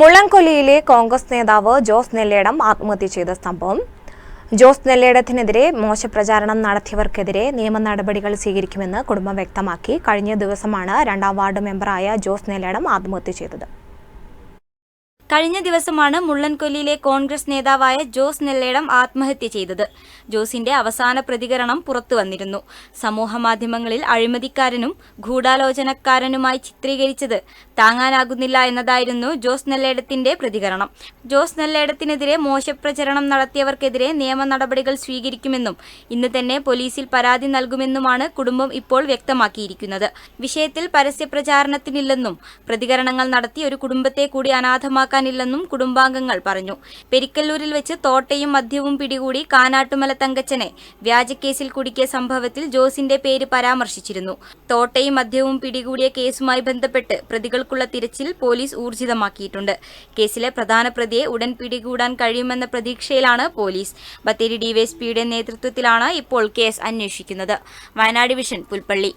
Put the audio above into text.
മുള്ളൻകൊല്ലിയിലെ കോൺഗ്രസ് നേതാവ് ജോസ് നെല്ലേടം ആത്മഹത്യ ചെയ്ത സംഭവം. ജോസ് നെല്ലേടത്തിനെതിരെ മോശപ്രചാരണം നടത്തിയവർക്കെതിരെ നിയമ നടപടികൾ സ്വീകരിക്കുമെന്ന് കുടുംബം വ്യക്തമാക്കി. കഴിഞ്ഞ ദിവസമാണ് രണ്ടാം വാർഡ് മെമ്പറായ ജോസ് നെല്ലേടം ആത്മഹത്യ ചെയ്തത്. കഴിഞ്ഞ ദിവസമാണ് മുള്ളൻകൊല്ലിയിലെ കോൺഗ്രസ് നേതാവായ ജോസ് നെല്ലേടം ആത്മഹത്യ ചെയ്തത്. ജോസിന്റെ അവസാന പ്രതികരണം പുറത്തു വന്നിരുന്നു. സമൂഹമാധ്യമങ്ങളിൽ അഴിമതിക്കാരനും ഗൂഢാലോചനക്കാരനുമായി ചിത്രീകരിച്ചത് താങ്ങാനാകുന്നില്ല എന്നതായിരുന്നു ജോസ് നെല്ലേടത്തിന്റെ പ്രതികരണം. ജോസ് നെല്ലേടത്തിനെതിരെ മോശപ്രചരണം നടത്തിയവർക്കെതിരെ നിയമ നടപടികൾ സ്വീകരിക്കുമെന്നും ഇന്ന് തന്നെ പോലീസിൽ പരാതി നൽകുമെന്നുമാണ് കുടുംബം ഇപ്പോൾ വ്യക്തമാക്കിയിരിക്കുന്നത്. വിഷയത്തിൽ പരസ്യപ്രചാരണത്തിനില്ലെന്നും പ്രതികരണങ്ങൾ നടത്തി ഒരു കുടുംബത്തെ കൂടി അനാഥമാക്കാനില്ലെന്നും കുടുംബാംഗങ്ങൾ പറഞ്ഞു. പെരിക്കല്ലൂരിൽ വെച്ച് തോട്ടയും മദ്യവും പിടികൂടി കാനാട്ടുമല തങ്കച്ചനെ വ്യാജക്കേസിൽ കുടുക്കിയ സംഭവത്തിൽ ജോസിന്റെ പേര് പരാമർശിച്ചിരുന്നു. തോട്ടയും മദ്യവും പിടികൂടിയ കേസുമായി ബന്ധപ്പെട്ട് പ്രതികൾക്കുള്ള തിരച്ചിൽ പോലീസ് ഊർജിതമാക്കിയിട്ടുണ്ട്. കേസിലെ പ്രധാന പ്രതിയെ ഉടൻ പിടികൂടാൻ കഴിയുമെന്ന പ്രതീക്ഷയിലാണ് പോലീസ്. ബത്തേരി ഡിവൈഎസ്പിയുടെ നേതൃത്വത്തിലാണ് ഇപ്പോൾ കേസ് അന്വേഷിക്കുന്നത്. വയനാട് വിഷൻ പുൽപ്പള്ളി.